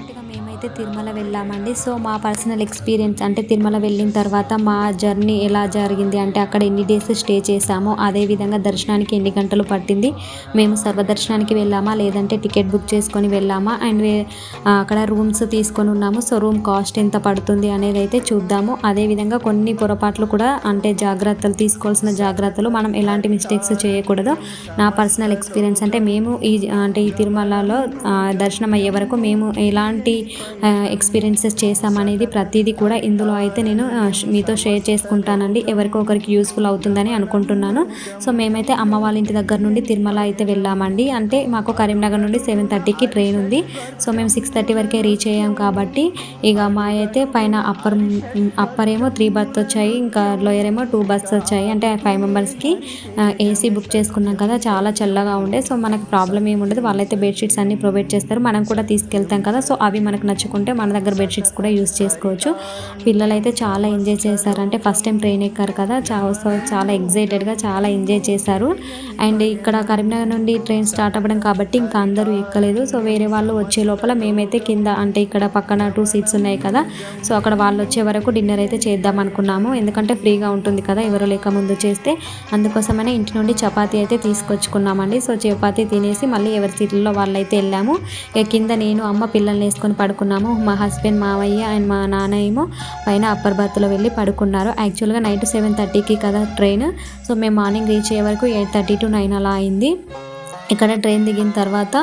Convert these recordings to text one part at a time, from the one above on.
రీసెంట్గా మేమైతే తిరుమల వెళ్ళామండి. సో మా పర్సనల్ ఎక్స్పీరియన్స్ అంటే తిరుమల వెళ్ళిన తర్వాత మా జర్నీ ఎలా జరిగింది అంటే అక్కడ ఎన్ని డేస్ స్టే చేసామో అదేవిధంగా దర్శనానికి ఎన్ని గంటలు పట్టింది మేము సర్వదర్శనానికి వెళ్ళామా లేదంటే టికెట్ బుక్ చేసుకొని వెళ్ళామా అండ్ అక్కడ రూమ్స్ తీసుకొని ఉన్నాము. సో రూమ్ కాస్ట్ ఎంత పడుతుంది అనేది అయితే చూద్దాము. అదేవిధంగా కొన్ని పొరపాట్లు కూడా అంటే జాగ్రత్తలు తీసుకోవాల్సిన జాగ్రత్తలు మనం ఎలాంటి మిస్టేక్స్ చేయకూడదు. నా పర్సనల్ ఎక్స్పీరియన్స్ అంటే మేము ఈ అంటే ఈ తిరుమలలో దర్శనం అయ్యే వరకు మేము ఎలా ఎలాంటి ఎక్స్పీరియన్సెస్ చేశామనేది ప్రతిదీ కూడా ఇందులో అయితే నేను మీతో షేర్ చేసుకుంటానండి. ఎవరికొకరికి యూస్ఫుల్ అవుతుందని అనుకుంటున్నాను. సో మేమైతే అమ్మ వాళ్ళ ఇంటి దగ్గర నుండి తిరుమల అయితే వెళ్ళామండి. అంటే మాకు కరీంనగర్ నుండి సెవెన్ థర్టీకి ట్రైన్ ఉంది. సో మేము సిక్స్ థర్టీ వరకే రీచ్ అయ్యాం కాబట్టి ఇక మా అయితే పైన అప్పర్ అప్పర్ ఏమో త్రీ బర్త్ వచ్చాయి ఇంకా లోయర్ ఏమో టూ బర్త్స్ వచ్చాయి. అంటే ఫైవ్ మెంబర్స్కి ఏసీ బుక్ చేసుకున్నాం కదా చాలా చల్లగా ఉండే. సో మనకు ప్రాబ్లం ఏమి ఉండదు వాళ్ళైతే బెడ్షీట్స్ అన్నీ ప్రొవైడ్ చేస్తారు. మనం కూడా తీసుకెళ్తాం కదా. సో అవి మనకు నచ్చుకుంటే మన దగ్గర బెడ్షీట్స్ కూడా యూస్ చేసుకోవచ్చు. పిల్లలు అయితే చాలా ఎంజాయ్ చేశారు. అంటే ఫస్ట్ టైం ట్రైన్ ఎక్కారు కదా సో చాలా ఎగ్జైటెడ్గా చాలా ఎంజాయ్ చేశారు. అండ్ ఇక్కడ కరీంనగర్ నుండి ట్రైన్ స్టార్ట్ అవ్వడం కాబట్టి ఇంకా అందరూ ఎక్కలేదు. సో వేరే వాళ్ళు వచ్చే లోపల మేమైతే కింద అంటే ఇక్కడ పక్కన టూ సీట్స్ ఉన్నాయి కదా సో అక్కడ వాళ్ళు వచ్చే వరకు డిన్నర్ అయితే చేద్దాం అనుకున్నాము. ఎందుకంటే ఫ్రీగా ఉంటుంది కదా ఎవరు లేక ముందు చేస్తే. అందుకోసమనే ఇంటి నుండి చపాతీ అయితే తీసుకొచ్చుకున్నామండి. సో చపాతీ తినేసి మళ్ళీ ఎవరి సీట్లలో వాళ్ళైతే వెళ్ళాము. ఇక కింద నేను అమ్మ పిల్లల్ని వేసుకొని పడుకున్నాము. మా హస్బెండ్ మావయ్య అండ్ మా నాన్న ఏమో పైన అప్పర్ బర్త్లో వెళ్ళి పడుకున్నారు. యాక్చువల్గా నైట్ సెవెన్ థర్టీకి కదా ట్రైన్. సో మేము మార్నింగ్ రీచ్ అయ్యే వరకు ఎయిట్ థర్టీ టు నైన్ అలా అయింది. ఇక్కడ ట్రైన్ దిగిన తర్వాత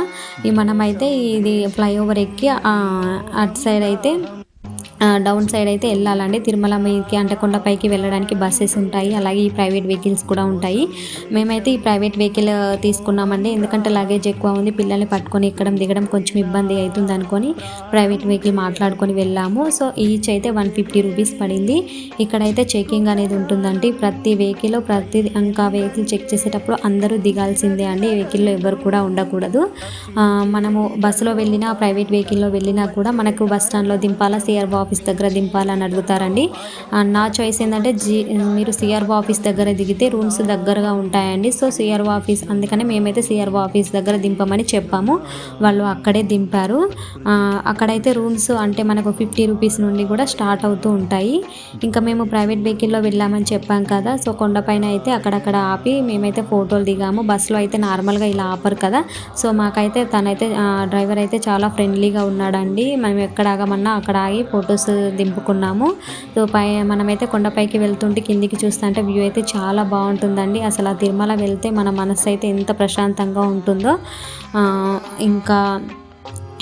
ఈ మనమైతే ఇది ఫ్లైఓవర్ ఎక్కి అటు సైడ్ అయితే డౌన్ సైడ్ అయితే వెళ్ళాలండి. తిరుమల మీదకి అంటే కొండపైకి వెళ్ళడానికి బస్సెస్ ఉంటాయి. అలాగే ఈ ప్రైవేట్ వెహికల్స్ కూడా ఉంటాయి. మేమైతే ఈ ప్రైవేట్ వెహికల్ తీసుకున్నామండి. ఎందుకంటే లగేజ్ ఎక్కువ ఉంది. పిల్లల్ని పట్టుకొని ఎక్కడం దిగడం కొంచెం ఇబ్బంది అవుతుంది అనుకొని ప్రైవేట్ వెహికల్ మాట్లాడుకొని వెళ్ళాము. సో ఈచ్ అయితే వన్ ఫిఫ్టీ రూపీస్ పడింది. ఇక్కడైతే చెకింగ్ అనేది ఉంటుందండి. ప్రతి వెహికల్ ప్రతి ఇంకా వెహికల్ చెక్ చేసేటప్పుడు అందరూ దిగాల్సిందే అండి. వెహికల్లో ఎవరు కూడా ఉండకూడదు. మనము బస్సులో వెళ్ళినా ప్రైవేట్ వెహికల్లో వెళ్ళినా కూడా మనకు బస్ స్టాండ్లో దింపాలా సిఆర్ ఆఫీస్ దగ్గర దింపాలని అడుగుతారండి. నా చాయిస్ ఏంటంటే జీ మీరు సిఆర్ఓ ఆఫీస్ దగ్గర దిగితే రూమ్స్ దగ్గరగా ఉంటాయండి. సో సిఆర్ఓ ఆఫీస్ అందుకని మేమైతే సిఆర్ఓ ఆఫీస్ దగ్గర దింపమని చెప్పాము. వాళ్ళు అక్కడే దింపారు. అక్కడైతే రూమ్స్ అంటే మనకు ఫిఫ్టీ రూపీస్ నుండి కూడా స్టార్ట్ అవుతూ ఉంటాయి. ఇంకా మేము ప్రైవేట్ వెహికల్లో వెళ్ళామని చెప్పాం కదా. సో కొండపైన అయితే అక్కడక్కడ ఆపి మేమైతే ఫోటోలు దిగాము. బస్సులో అయితే నార్మల్గా ఇలా ఆపరు కదా. సో మాకైతే తనైతే డ్రైవర్ అయితే చాలా ఫ్రెండ్లీగా ఉన్నాడండి. మేము ఎక్కడ ఆగమన్నా అక్కడ ఆగి ఫోటోస్ ఫొటోస్ దింపుకున్నాము. సో పై మనమైతే కొండపైకి వెళ్తుంటే కిందికి చూస్తుంటే వ్యూ అయితే చాలా బాగుంటుందండి. అసలు ఆ తిరుమల వెళ్తే మన మనసు అయితే ఎంత ప్రశాంతంగా ఉంటుందో. ఇంకా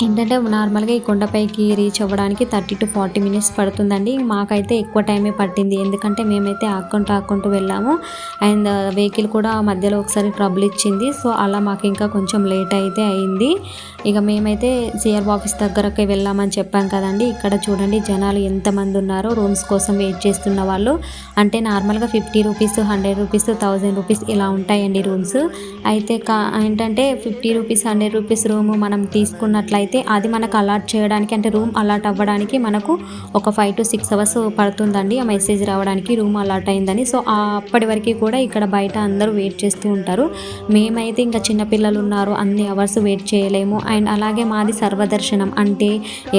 ఏంటంటే నార్మల్గా ఈ కొండపైకి రీచ్ అవ్వడానికి థర్టీ టు ఫార్టీ మినిట్స్ పడుతుందండి. మాకైతే ఎక్కువ టైమే పట్టింది. ఎందుకంటే మేమైతే ఆక్కుంటూ ఆక్కుంటూ వెళ్ళాము. అండ్ వెహికల్ కూడా మధ్యలో ఒకసారి ట్రబుల్ ఇచ్చింది. సో అలా మాకు ఇంకా కొంచెం లేట్ అయితే అయింది. ఇక మేమైతే సిఆర్ ఆఫీస్ దగ్గరకి వెళ్ళామని చెప్పాం కదండి. ఇక్కడ చూడండి జనాలు ఎంతమంది ఉన్నారో రూమ్స్ కోసం వెయిట్ చేస్తున్న వాళ్ళు. అంటే నార్మల్గా fifty rupees hundred rupees thousand rupees ఇలా ఉంటాయండి రూమ్స్ అయితే కా ఏంటంటే fifty rupees hundred rupees room మనం తీసుకున్నట్లయితే అయితే అది మనకు అలాట్ చేయడానికి అంటే రూమ్ అలాట్ అవ్వడానికి మనకు ఒక ఫైవ్ టు సిక్స్ అవర్స్ పడుతుందండి. ఆ మెసేజ్ రావడానికి రూమ్ అలాట్ అయిందని. సో అప్పటి వరకు కూడా ఇక్కడ బయట అందరూ వెయిట్ చేస్తూ ఉంటారు. మేమైతే ఇంకా చిన్నపిల్లలు ఉన్నారు అన్ని అవర్స్ వెయిట్ చేయలేము. అండ్ అలాగే మాది సర్వదర్శనం అంటే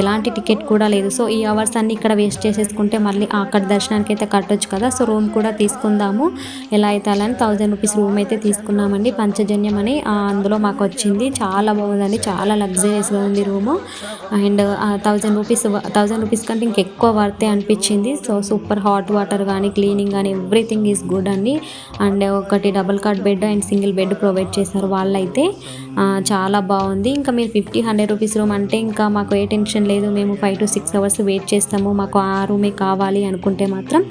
ఎలాంటి టికెట్ కూడా లేదు. సో ఈ అవర్స్ అన్ని ఇక్కడ వేస్ట్ చేసేసుకుంటే మళ్ళీ అక్కడ దర్శనానికి అయితే కట్టొచ్చు కదా. సో రూమ్ కూడా తీసుకుందాము. ఎలా అయితే అలా థౌజండ్ రూపీస్ రూమ్ అయితే తీసుకున్నామండి. పంచజన్యం అని అందులో మాకు వచ్చింది. చాలా బాగుందండి. చాలా లగ్జరీస్గా ఉంది. ఉంది room. And thousand rupees thousand rupees కంటే ఇంకెక్కువ వర్తే అనిపించింది. సో సూపర్ హాట్ వాటర్ కానీ క్లీనింగ్ కానీ ఎవ్రీథింగ్ ఈజ్ గుడ్ అండి. అండ్ ఒకటి double cot bed and single bed provide చేశారు వాళ్ళైతే. చాలా బాగుంది. ఇంకా మీరు ఫిఫ్టీ హండ్రెడ్ రూపీస్ రూమ్ అంటే ఇంకా మాకు ఏ టెన్షన్ లేదు. మేము five to six hours wait చేస్తాము. మాకు ఆ రూమే కావాలి అనుకుంటే మాత్రం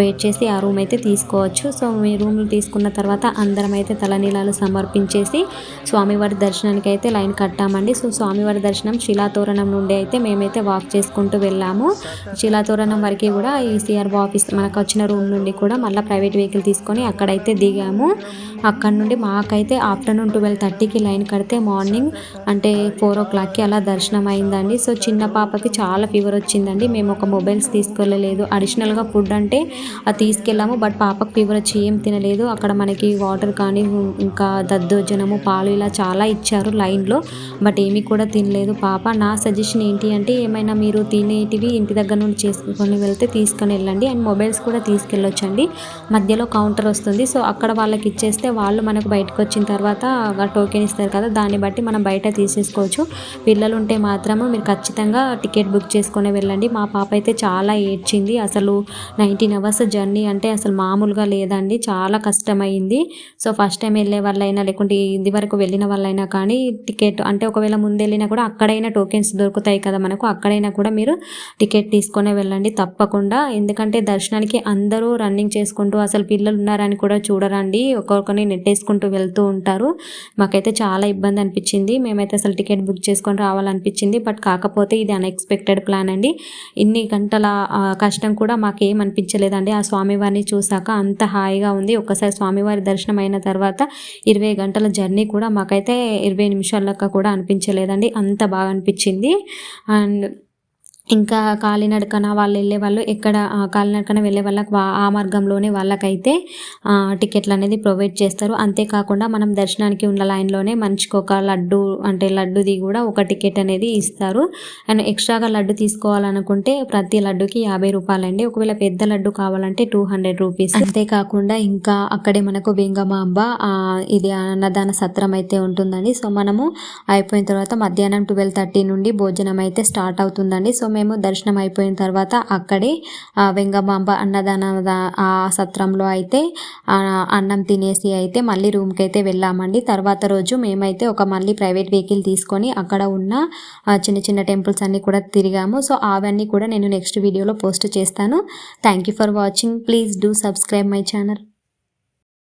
వెయిట్ చేసి ఆ రూమ్ అయితే తీసుకోవచ్చు. సో మీ రూమ్లు తీసుకున్న తర్వాత అందరం అయితే తలనీలాలు సమర్పించేసి స్వామివారి దర్శనానికి అయితే లైన్ కట్టామండి. సో స్వామివారి దర్శనం శిలాతోరణం నుండి అయితే మేమైతే వాక్ చేసుకుంటూ వెళ్ళాము. శిలాతోరణం వరకు కూడా ఈ సిఆర్ఓ ఆఫీస్ మనకు వచ్చిన రూమ్ నుండి కూడా మళ్ళీ ప్రైవేట్ వెహికల్ తీసుకొని అక్కడైతే దిగాము. అక్కడ నుండి మాకైతే ఆఫ్టర్నూన్ ట్వెల్వ్ థర్టీకి లైన్ కడితే మార్నింగ్ అంటే ఫోర్ ఓ క్లాక్కి అలా దర్శనం అయిందండి. సో చిన్న పాపకి చాలా ఫీవర్ వచ్చిందండి. మేము ఒక మొబైల్స్ తీసుకెళ్ళలేదు. అడిషనల్గా ఫుడ్ అంటే అది తీసుకెళ్ళాము. బట్ పాపకు ఫీవర్ వచ్చి ఏం తినలేదు. అక్కడ మనకి వాటర్ కానీ ఇంకా దద్దోజనము పాలు ఇలా చాలా ఇచ్చారు లైన్లో బట్ ఏమీ కూడా తినలేదు. లేదు. పాప నా సజెషన్ ఏంటి అంటే ఏమైనా మీరు తినేటివి ఇంటి దగ్గర నుండి చేసుకొని వెళ్తే తీసుకొని వెళ్ళండి. అండ్ మొబైల్స్ కూడా తీసుకెళ్ళొచ్చండి. మధ్యలో కౌంటర్ వస్తుంది. సో అక్కడ వాళ్ళకి ఇచ్చేస్తే వాళ్ళు మనకు బయటకు వచ్చిన తర్వాత టోకెన్ ఇస్తారు కదా దాన్ని బట్టి మనం బయట తీసేసుకోవచ్చు. పిల్లలు ఉంటే మాత్రము మీరు ఖచ్చితంగా టికెట్ బుక్ చేసుకొని వెళ్ళండి. మా పాప అయితే చాలా ఏడ్చింది. అసలు నైన్టీన్ అవర్స్ జర్నీ అంటే అసలు మామూలుగా లేదండి. చాలా కష్టమైంది. సో ఫస్ట్ టైం వెళ్ళే వాళ్ళైనా లేకుంటే ఇది వరకు వెళ్ళిన వాళ్ళైనా కానీ టికెట్ అంటే ఒకవేళ ముందు వెళ్ళినా కూడా అక్కడైనా టోకెన్స్ దొరుకుతాయి కదా మనకు అక్కడైనా కూడా మీరు టికెట్ తీసుకొని వెళ్ళండి తప్పకుండా. ఎందుకంటే దర్శనానికి అందరూ రన్నింగ్ చేసుకుంటూ అసలు పిల్లలు ఉన్నారని కూడా చూడరండి. ఒక్కొక్కరిని నెట్టేసుకుంటూ వెళ్తూ ఉంటారు. మాకైతే చాలా ఇబ్బంది అనిపించింది. మేమైతే అసలు టికెట్ బుక్ చేసుకొని రావాలనిపించింది. బట్ కాకపోతే ఇది అన్ఎక్స్పెక్టెడ్ ప్లాన్ అండి. ఇన్ని గంటల కష్టం కూడా మాకేం అనిపించలేదండి. ఆ స్వామివారిని చూసాక అంత హాయిగా ఉంది. ఒక్కసారి స్వామివారి దర్శనం అయిన తర్వాత ఇరవై గంటల జర్నీ కూడా మాకైతే ఇరవై నిమిషాల కూడా అనిపించలేదండి. అంత బాగా అనిపించింది. అండ్ ఇంకా కాలినడకన వాళ్ళు వెళ్ళే వాళ్ళు ఎక్కడ కాలినడకన వెళ్ళే వాళ్ళకి ఆ మార్గంలోనే వాళ్ళకైతే టికెట్లు అనేది ప్రొవైడ్ చేస్తారు. అంతేకాకుండా మనం దర్శనానికి ఉన్న లైన్లోనే మనిషికి ఒక లడ్డు అంటే లడ్డుది కూడా ఒక టికెట్ అనేది ఇస్తారు. అండ్ ఎక్స్ట్రాగా లడ్డు తీసుకోవాలనుకుంటే ప్రతి లడ్డుకి యాభై రూపాయలండి. ఒకవేళ పెద్ద లడ్డు కావాలంటే టూ హండ్రెడ్ రూపీస్. అంతేకాకుండా ఇంకా అక్కడే మనకు వెంగమాంబ ఇది అన్నదాన సత్రం అయితే ఉంటుందండి. సో మనము అయిపోయిన తర్వాత మధ్యాహ్నం ట్వెల్వ్ థర్టీ నుండి భోజనం అయితే స్టార్ట్ అవుతుందండి. సో మేము దర్శనం అయిపోయిన తర్వాత అక్కడే ఆ, వెంగమాంబ అన్నదాన ఆ సత్రంలో అయితే అన్నం తినేసి అయితే మళ్ళీ రూమ్కి అయితే వెళ్ళామండి. తర్వాత రోజు మేమైతే ఒక మళ్ళీ ప్రైవేట్ వెహికల్ తీసుకొని అక్కడ ఉన్న చిన్న చిన్న టెంపుల్స్ అన్నీ కూడా తిరిగాము. సో అవన్నీ కూడా నేను నెక్స్ట్ వీడియోలో పోస్ట్ చేస్తాను. Thank you for watching. Please do subscribe my channel.